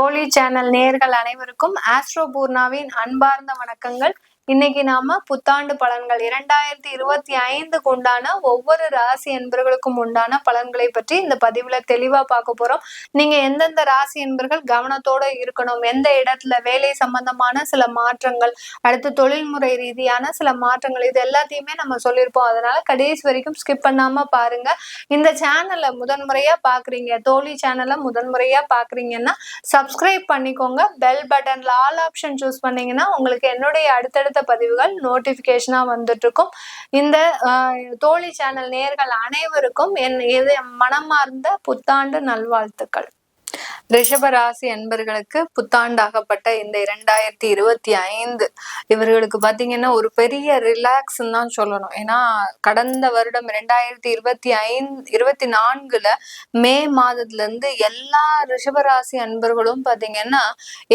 தோழி சேனல் நேர்கள் அனைவருக்கும் ஆஸ்ட்ரோ பூர்ணாவின் அன்பார்ந்த வணக்கங்கள். இன்னைக்கு நாம புத்தாண்டு பலன்கள் இரண்டாயிரத்தி இருபத்தி ஐந்துக்கு உண்டான ஒவ்வொரு ராசி என்பர்களுக்கும் உண்டான பலன்களை பற்றி இந்த பதிவுல தெளிவா பார்க்க போறோம். நீங்க எந்தெந்த ராசி என்பர்கள் கவனத்தோட இருக்கணும் எந்த இடத்துல வேலை சம்பந்தமான சில மாற்றங்கள் அடுத்து தொழில்முறை ரீதியான சில மாற்றங்கள் இது எல்லாத்தையுமே நம்ம சொல்லியிருப்போம். அதனால கடைசி வரைக்கும் ஸ்கிப் பண்ணாம பாருங்க. இந்த சேனலை முதன்முறையா பாக்குறீங்க தோழி சேனலை முதன்முறையா பாக்குறீங்கன்னா சப்ஸ்கிரைப் பண்ணிக்கோங்க. பெல் பட்டன்ல ஆல் ஆப்ஷன் சூஸ் பண்ணீங்கன்னா உங்களுக்கு என்னுடைய அடுத்தடுத்த பதிவுகள் நோட்டிபிகேஷனா வந்துட்டு இருக்கும் இந்த தோழி சேனல் நேர்கள் அனைவருக்கும் என் இது மனமார்ந்த புத்தாண்டு நல்வாழ்த்துக்கள். ரிஷபராசி அன்பர்களுக்கு புத்தாண்டாகப்பட்ட இந்த இரண்டாயிரத்தி இருபத்தி ஐந்து இவர்களுக்கு பார்த்தீங்கன்னா ஒரு பெரிய ரிலாக்ஸ்ன்னு தான் சொல்லணும். ஏன்னா கடந்த வருடம் இரண்டாயிரத்தி இருபத்தி ஐந்து இருபத்தி நான்குல மே மாதத்துல இருந்து எல்லா ரிஷபராசி அன்பர்களும் பார்த்தீங்கன்னா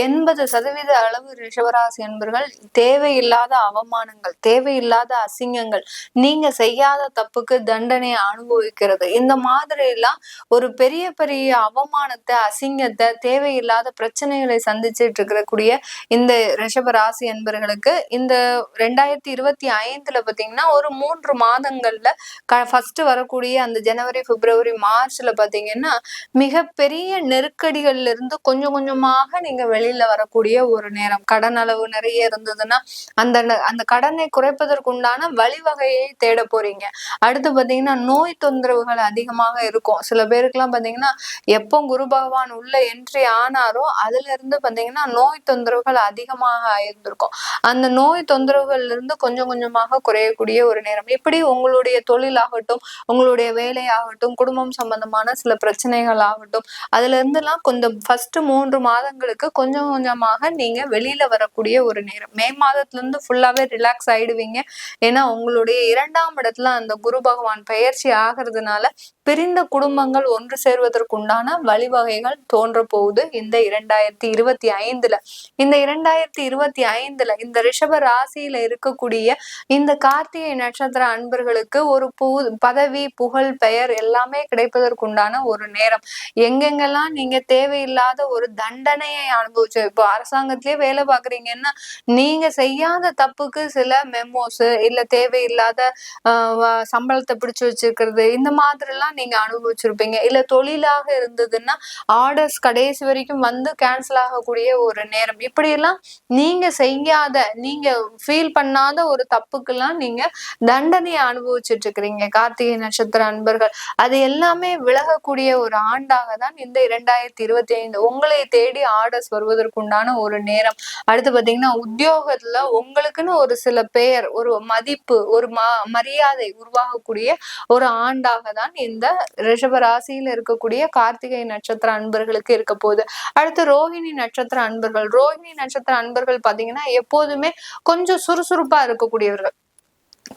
எண்பது சதவீத அளவு ரிஷபராசி அன்பர்கள் தேவையில்லாத அவமானங்கள் தேவையில்லாத அசிங்கங்கள் நீங்க செய்யாத தப்புக்கு தண்டனையை அனுபவிக்கிறது. இந்த மாதிரி எல்லாம் ஒரு பெரிய பெரிய அவமானத்தை அசிங்கத்தை தேவையில்லாத பிரச்சனைகளை சந்திச்சுட்டு இருக்கக்கூடிய இந்த ரிஷப ராசி என்பர்களுக்கு இந்த ரெண்டாயிரத்தி இருபத்தி ஐந்துல பாத்தீங்கன்னா ஒரு மூன்று மாதங்கள்ல க ஃபர்ஸ்ட் வரக்கூடிய அந்த ஜனவரி பிப்ரவரி மார்ச்ல பாத்தீங்கன்னா மிகப்பெரிய நெருக்கடிகள்ல இருந்து கொஞ்சம் கொஞ்சமாக நீங்க வெளியில வரக்கூடிய ஒரு நேரம். கடன் அளவு நிறைய இருந்ததுன்னா அந்த அந்த கடனை குறைப்பதற்குண்டான வழிவகையை தேட போறீங்க. அடுத்து பாத்தீங்கன்னா நோய் தொந்தரவுகள் அதிகமாக இருக்கும். சில பேருக்கு எல்லாம் பாத்தீங்கன்னா எப்போ குரு பகவான் உள்ள என்ட்ரி ஆனாரோ அதுல இருந்து பாத்தீங்கன்னா நோய் தொந்தரவுகள் அதிகமாக இருந்திருக்கும். அந்த நோய் தொந்தரவுகள்ல இருந்து கொஞ்சம் கொஞ்சமாக குறையக்கூடிய ஒரு நேரம். இப்படி உங்களுடைய தொழில் ஆகட்டும் உங்களுடைய வேலை ஆகட்டும் குடும்பம் சம்பந்தமான சில பிரச்சனைகள் ஆகட்டும் அதுல இருந்து எல்லாம் கொஞ்சம் ஃபர்ஸ்ட் மூன்று மாதங்களுக்கு கொஞ்சம் கொஞ்சமாக நீங்க வெளியில வரக்கூடிய ஒரு நேரம். மே மாதத்துல இருந்து ஃபுல்லாவே ரிலாக்ஸ் ஆயிடுவீங்க. ஏன்னா உங்களுடைய இரண்டாம் இடத்துல அந்த குரு பகவான் பயிற்சி ஆகிறதுனால பிரிந்த குடும்பங்கள் ஒன்று சேர்வதற்குண்டான வழிவகைகள் தோன்ற போகுது இந்த இரண்டாயிரத்தி இருபத்தி ஐந்துல. இந்த இரண்டாயிரத்தி இருபத்தி ஐந்துல இந்த ரிஷப ராசியில இருக்கக்கூடிய இந்த கார்த்திகை நட்சத்திர அன்பர்களுக்கு ஒரு பூ பதவி புகழ் பெயர் எல்லாமே கிடைப்பதற்குண்டான ஒரு நேரம். எங்கெங்கெல்லாம் நீங்க தேவையில்லாத ஒரு தண்டனையை அனுபவிச்சு இப்போ அரசாங்கத்திலேயே வேலை பாக்குறீங்கன்னா நீங்க செய்யாத தப்புக்கு சில மெமோஸ் இல்ல தேவையில்லாத சம்பளத்தை பிடிச்சு வச்சிருக்கிறது இந்த மாதிரி எல்லாம் நீங்க அனுபவிச்சிருப்பீங்க. இல்ல தொழிலாக இருந்ததுன்னா ஆர்டர்ஸ் கடைசி வரைக்கும் வந்து கேன்சல் ஆகக்கூடிய ஒரு நேரம். இப்படி எல்லாம் நீங்க செய்யாத நீங்க ஃபீல் பண்ணாத ஒரு தப்புக்கெல்லாம் நீங்க தண்டனையை அனுபவிச்சுட்டு இருக்கிறீங்க கார்த்திகை நட்சத்திர அன்பர்கள் அது எல்லாமே விலகக்கூடிய ஒரு ஆண்டாக தான் இந்த இரண்டாயிரத்தி இருபத்தி ஐந்து உங்களை தேடி ஆர்டர்ஸ் வருவதற்குண்டான ஒரு நேரம். அடுத்து பாத்தீங்கன்னா உத்தியோகத்துல உங்களுக்குன்னு ஒரு சில பெயர் ஒரு மதிப்பு ஒரு ம மரியாதை உருவாகக்கூடிய ஒரு ஆண்டாக தான் இந்த ரிஷப ராசியில இருக்கக்கூடிய கார்த்திகை நட்சத்திர அன்பர்களுக்கு இருக்க போகுது. அடுத்து ரோஹிணி நட்சத்திர அன்பர்கள். ரோஹிணி நட்சத்திர அன்பர்கள் பாத்தீங்கன்னா எப்போதுமே கொஞ்சம் சுறுசுறுப்பா இருக்கக்கூடியவர்கள்.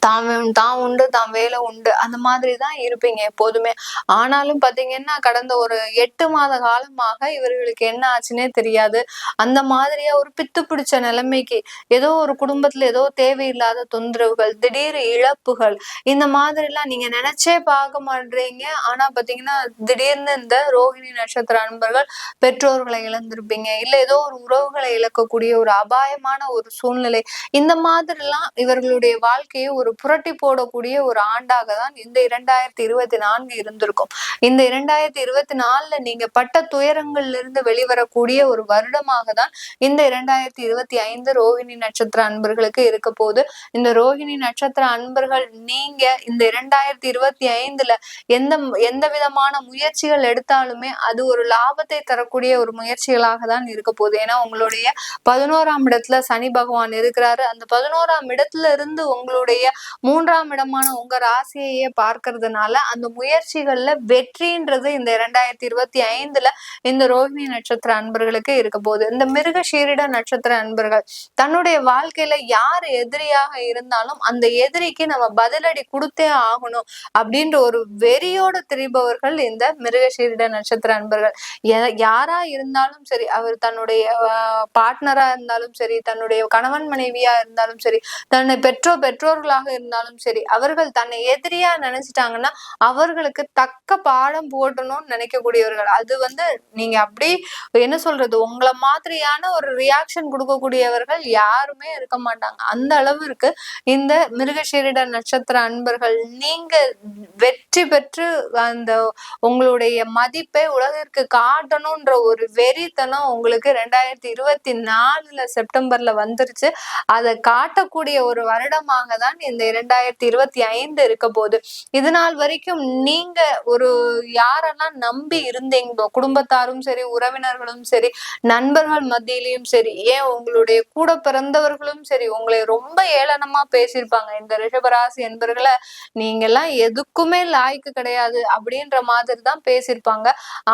தான் தான் உண்டு தான் வேலை உண்டு. அந்த மாதிரி தான் இருப்பீங்க எப்போதுமே. ஆனாலும் பாத்தீங்கன்னா கடந்த ஒரு எட்டு மாத காலமாக இவர்களுக்கு என்ன ஆச்சுன்னே தெரியாது. அந்த மாதிரியா ஒரு பித்து பிடிச்ச நிலைமைக்கு ஏதோ ஒரு குடும்பத்துல ஏதோ தேவையில்லாத தொந்தரவுகள் திடீர் இழப்புகள் இந்த மாதிரி எல்லாம் நீங்க நினைச்சே பார்க்க மாட்டீங்க ஆனா பாத்தீங்கன்னா திடீர்னு இந்த ரோஹிணி நட்சத்திர அன்பர்கள் பெற்றோர்களை இழந்திருப்பீங்க. இல்ல ஏதோ ஒரு உறவுகளை இழக்கக்கூடிய ஒரு அபாயமான ஒரு சூழ்நிலை. இந்த மாதிரி எல்லாம் இவர்களுடைய வாழ்க்கையை ஒரு புரட்டி போடக்கூடிய ஒரு ஆண்டாக தான் இந்த இரண்டாயிரத்தி இருபத்தி நான்கு இருந்திருக்கும். இந்த இரண்டாயிரத்தி இருபத்தி நாலுல நீங்க பட்ட துயரங்கள்ல இருந்து வெளிவரக்கூடிய ஒரு வருடமாக தான் இந்த இரண்டாயிரத்தி இருபத்தி ஐந்து ரோஹிணி நட்சத்திர அன்பர்களுக்கு இருக்க போது இந்த ரோஹிணி நட்சத்திர அன்பர்கள் நீங்க இந்த இரண்டாயிரத்தி இருபத்தி ஐந்துல எந்த எந்த விதமான முயற்சிகள் எடுத்தாலுமே அது ஒரு லாபத்தை தரக்கூடிய ஒரு முயற்சிகளாக தான் இருக்க போகுது. ஏன்னா உங்களுடைய பதினோராம் இடத்துல சனி பகவான் இருக்கிறாரு. அந்த பதினோராம் இடத்துல இருந்து உங்களுடைய மூன்றாம் இடமான உங்க ராசியையே பார்க்கறதுனால அந்த முயற்சிகள்ல வெற்றின்றது இந்த இரண்டாயிரத்தி இருபத்தி ஐந்துல இந்த ரோஹிணி நட்சத்திர அன்பர்களுக்கு இருக்க போகுது. இந்த மிருக சீரிட நட்சத்திர அன்பர்கள் தன்னுடைய வாழ்க்கையில யார் எதிரியாக இருந்தாலும் அந்த எதிரிக்கு நம்ம பதிலடி கொடுத்தே ஆகணும் அப்படின்ற ஒரு வெறியோட திரிபவர்கள் இந்த மிருகசீரிட நட்சத்திர அன்பர்கள். யாரா இருந்தாலும் சரி அவர் தன்னுடைய பார்ட்னரா இருந்தாலும் சரி தன்னுடைய கணவன் மனைவியா இருந்தாலும் சரி தன்னை பெற்றோர் பெற்றோர்களா எதிரியாக இருந்தாலும் சரி அவர்கள் தன்னை எதிரியா நினைச்சிட்டாங்கன்னா அவர்களுக்கு தக்க பாடம் போட்டணும்னு நினைக்கக்கூடியவர்கள். அது வந்து நீங்க அப்படி என்ன சொல்றது? உங்களை மாதிரியான ஒரு ரியாக்ஷன் கொடுக்கக்கூடியவர்கள் யாருமே இருக்க மாட்டாங்க. அந்த அளவிற்கு இந்த மிருகசீரிட நட்சத்திர அன்பர்கள் நீங்க வெற்றி பெற்று அந்த உங்களுடைய மதிப்பை உலகிற்கு காட்டணும்ன்ற ஒரு வெறித்தனம் உங்களுக்கு ரெண்டாயிரத்தி இருபத்தி நாலுல செப்டம்பர்ல வந்துருச்சு. அதை காட்டக்கூடிய ஒரு வருடமாக தான் இந்த இரண்டாயிரத்தி இருபத்தி ஐந்து இருக்க போகுது இது நாள் வரைக்கும் நீங்க ஒரு யாரெல்லாம் நம்பி இருந்தீங்களோ குடும்பத்தாரும் சரி உறவினர்களும் சரி நண்பர்கள் மத்தியிலையும் சரி ஏன் உங்களுடைய கூட பிறந்தவர்களும் சரி உங்களை ரொம்ப ஏளனமா பேசியிருப்பாங்க. இந்த ரிஷபராசி என்பர்களை நீங்க எல்லாம் எதுக்குமே லாய்க்கு கிடையாது அப்படின்ற மாதிரி தான் பேசியிருப்பாங்க.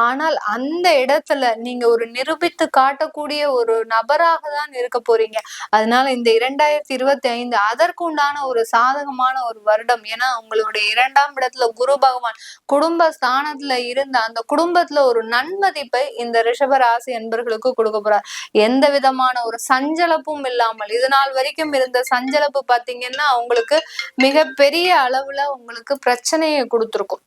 ஆனால் அந்த இடத்துல நீங்க ஒரு நிரூபித்து காட்டக்கூடிய ஒரு நபராக தான் இருக்க போறீங்க. அதனால இந்த இரண்டாயிரத்தி இருபத்தி ஐந்து அதற்கு உண்டான ஒரு சாதகமான ஒரு வருடம். ஏன்னா உங்களுடைய இரண்டாம் இடத்துல குரு பகவான் குடும்ப ஸ்தானத்துல இருந்த அந்த குடும்பத்துல ஒரு நன்மதிப்பை இந்த ரிஷபராசி என்பர்களுக்கு கொடுக்க போறார். எந்த விதமான ஒரு சஞ்சலப்பும் இல்லாமல் இது நாள் வரைக்கும் இருந்த சஞ்சலப்பு பாத்தீங்கன்னா அவங்களுக்கு மிக பெரிய அளவுல உங்களுக்கு பிரச்சனையை கொடுத்துருக்கும்.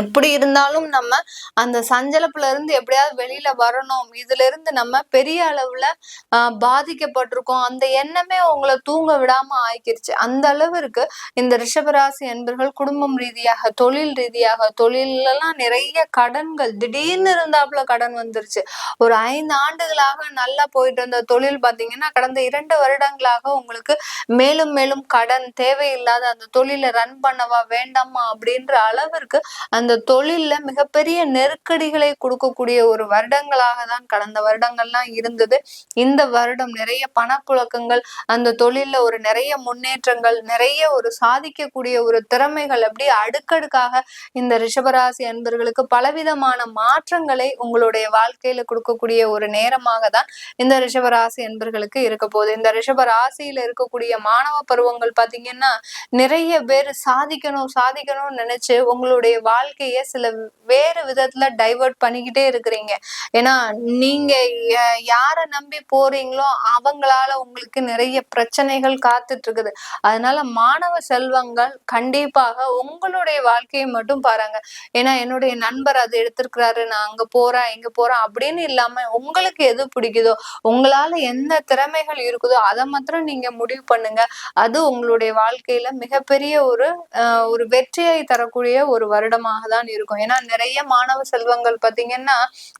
எப்படி இருந்தாலும் நம்ம அந்த சஞ்சலப்புல இருந்து எப்படியாவது வெளியில வரணும். இதுல இருந்து நம்ம பெரிய அளவுல பாதிக்கப்பட்டிருக்கோம். அந்த எண்ணமே உங்களை தூங்க விடாம ஆக்கிருச்சு. அந்த அளவிற்கு இந்த ரிஷபராசி என்பர்கள் குடும்பம் ரீதியாக தொழில் ரீதியாக தொழிலெல்லாம் நிறைய கடன்கள் திடீர்னு இருந்தாப்புல கடன் வந்துருச்சு. ஒரு ஐந்து ஆண்டுகளாக நல்லா போயிட்டு இருந்த தொழில் பாத்தீங்கன்னா கடந்த இரண்டு வருடங்களாக உங்களுக்கு மேலும் மேலும் கடன் தேவையில்லாத அந்த தொழிலை ரன் பண்ணவா வேண்டாமா அப்படின்ற அளவிற்கு அந்த தொழில்ல மிகப்பெரிய நெருக்கடிகளை கொடுக்கக்கூடிய ஒரு வருடங்களாக தான் கடந்த வருடங்கள்லாம் இருந்தது. இந்த வருடம் நிறைய பணப்புழக்கங்கள் அந்த தொழில்ல ஒரு நிறைய முன்னேற்றங்கள் நிறைய ஒரு சாதிக்கக்கூடிய ஒரு திறமைகள் அப்படி அடுக்கடுக்காக இந்த ரிஷபராசி அன்பர்களுக்கு பலவிதமான மாற்றங்களை உங்களுடைய வாழ்க்கையில கொடுக்கக்கூடிய ஒரு நேரமாக தான் இந்த ரிஷபராசி அன்பர்களுக்கு இருக்க போகுது. இந்த ரிஷபராசியில இருக்கக்கூடிய மாணவ பருவங்கள் பாத்தீங்கன்னா நிறைய பேர் சாதிக்கணும் சாதிக்கணும்னு நினைச்சு உங்களுடைய வாழ்க்கைய சில வேறு விதத்துல டைவர்ட் பண்ணிக்கிட்டே இருக்கிறீங்க. ஏன்னா நீங்க யார நம்பி போறீங்களோ அவங்களால உங்களுக்கு நிறைய பிரச்சனைகள் காத்துட்டு இருக்குது அதனால மாணவ செல்வங்கள் கண்டிப்பாக உங்களுடைய வாழ்க்கையை மட்டும் பாருங்க. ஏன்னா என்னுடைய நண்பர் அது எடுத்திருக்கிறாரு நான் அங்க போறேன் இங்க போறேன் அப்படின்னு இல்லாம உங்களுக்கு எது பிடிக்குதோ உங்களால என்ன திறமைகள் இருக்குதோ அதை மாத்திரம் நீங்க முடிவு பண்ணுங்க. அது உங்களுடைய வாழ்க்கையில மிகப்பெரிய ஒரு ஒரு வெற்றியை தரக்கூடிய ஒரு வருடமாக தான் இருக்கும். ஏன்னா நிறைய மாணவ செல்வங்கள் பாத்தீங்கன்னா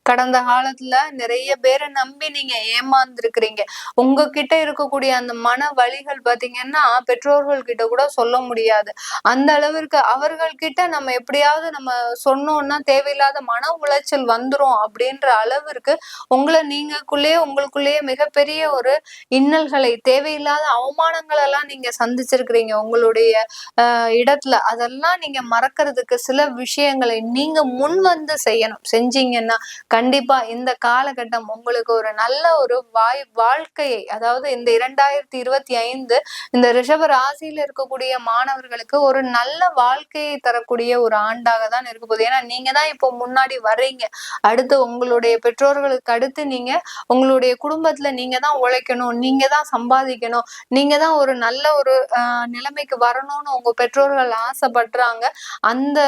கடந்த காலத்துல நிறைய பேரை நம்பி நீங்க ஏமாந்துருக்கிறீங்க. உங்ககிட்ட இருக்கக்கூடிய அந்த மன வழிகள் பாத்தீங்கன்னா பெற்றோர்கள் கிட்ட கூட சொல்ல முடியாது. அந்த அளவிற்கு அவர்கள் கிட்ட நம்ம எப்படியாவது நம்ம சொன்னோம்னா தேவையில்லாத மன உளைச்சல் வந்துரும் அப்படின்ற அளவிற்கு உங்களை நீங்கக்குள்ளேயே உங்களுக்குள்ளேயே மிகப்பெரிய ஒரு இன்னல்களை தேவையில்லாத அவமானங்கள் எல்லாம் நீங்க சந்திச்சிருக்கிறீங்க. உங்களுடைய இடத்துல. அதெல்லாம் நீங்க மறக்கிறதுக்கு சில விஷயங்களை நீங்க முன் வந்து செய்யணும். செஞ்சீங்கன்னா கண்டிப்பா இந்த காலகட்டம் உங்களுக்கு ஒரு நல்ல ஒரு வாய் வாழ்க்கையை அதாவது இந்த இரண்டாயிரத்தி இருபத்தி ஐந்து இந்த ரிஷப ராசியில இருக்கக்கூடிய மாணவர்களுக்கு ஒரு நல்ல வாழ்க்கையை தரக்கூடிய ஒரு ஆண்டாக தான் இருக்க போகுது. ஏன்னா நீங்க தான் இப்போ முன்னாடி வர்றீங்க. அடுத்து உங்களுடைய பெற்றோர்களுக்கு அடுத்து நீங்க உங்களுடைய குடும்பத்துல நீங்க தான் உழைக்கணும் நீங்க தான் சம்பாதிக்கணும் நீங்க தான் ஒரு நல்ல ஒரு நிலைமைக்கு வரணும்னு உங்க பெற்றோர்கள் ஆசைப்படுறாங்க. அந்த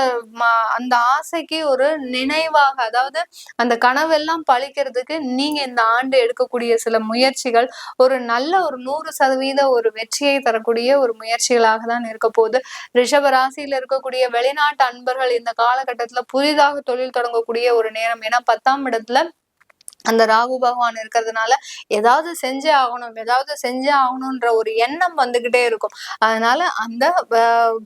அந்த ஆசைக்கு ஒரு நினைவாக அதாவது அந்த கனவெல்லாம் பழிக்கிறதுக்கு நீங்க இந்த ஆண்டு எடுக்கக்கூடிய சில முயற்சிகள் ஒரு நல்ல ஒரு நூறு சதவீத ஒரு வெற்றியை தரக்கூடிய ஒரு முயற்சிகளாக தான் இருக்க போகுது. ரிஷப ராசியில இருக்கக்கூடிய வெளிநாட்டு அன்பர்கள் இந்த காலகட்டத்துல புதிதாக தொழில் தொடங்கக்கூடிய ஒரு நேரம். ஏன்னா பத்தாம் இடத்துல அந்த ராகு பகவான் இருக்கிறதுனால ஏதாவது செஞ்சே ஆகணும் ஏதாவது செஞ்சே ஆகணும்ன்ற ஒரு எண்ணம் வந்துகிட்டே இருக்கும். அதனால அந்த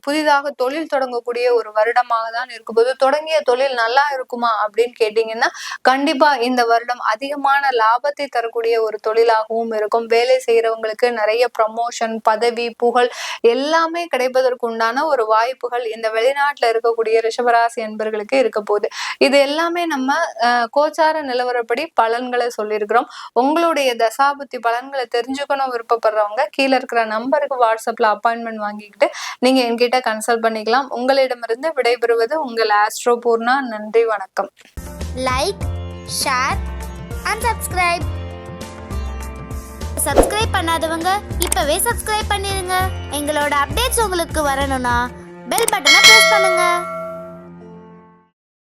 புதிதாக தொழில் தொடங்கக்கூடிய ஒரு வருடமாக தான் இருக்கும்போது தொடங்கிய தொழில் நல்லா இருக்குமா? அப்படின்னு கேட்டீங்கன்னா கண்டிப்பா இந்த வருடம் அதிகமான லாபத்தை தரக்கூடிய ஒரு தொழிலாகவும் இருக்கும். வேலை செய்யறவங்களுக்கு நிறைய ப்ரமோஷன் பதவி புகழ் எல்லாமே கிடைப்பதற்கு உண்டான ஒரு வாய்ப்புகள் இந்த வெளிநாட்டுல இருக்கக்கூடிய ரிஷபராசி என்பர்களுக்கு இருக்க போகுது. இது எல்லாமே நம்ம கோச்சார நிலவரப்படி பல பலன்களை சொல்லியிருக்கிறோம். உங்களுடைய தசாபுத்தி பலன்களை தெரிஞ்சுக்கணும் விருப்பப்படுறவங்க கீழே இருக்கிற நம்பருக்கு வாட்ஸ்அப்பில் அப்பாயின்மெண்ட் வாங்கிக்கிட்டு நீங்கள் என்கிட்ட கன்சல்ட் பண்ணிக்கலாம். உங்களிடமிருந்து விடைபெறுவது உங்கள் ஆஸ்ட்ரோ பூர்ணா. நன்றி வணக்கம். Like share and subscribe subscribe பண்ணாதவங்க இப்பவே சப்ஸ்கிரைப் பண்ணிருங்க. எங்களோட அப்டேட்ஸ் உங்களுக்கு வரணும்னா பெல் பட்டனை பிரஸ் பண்ணுங்க.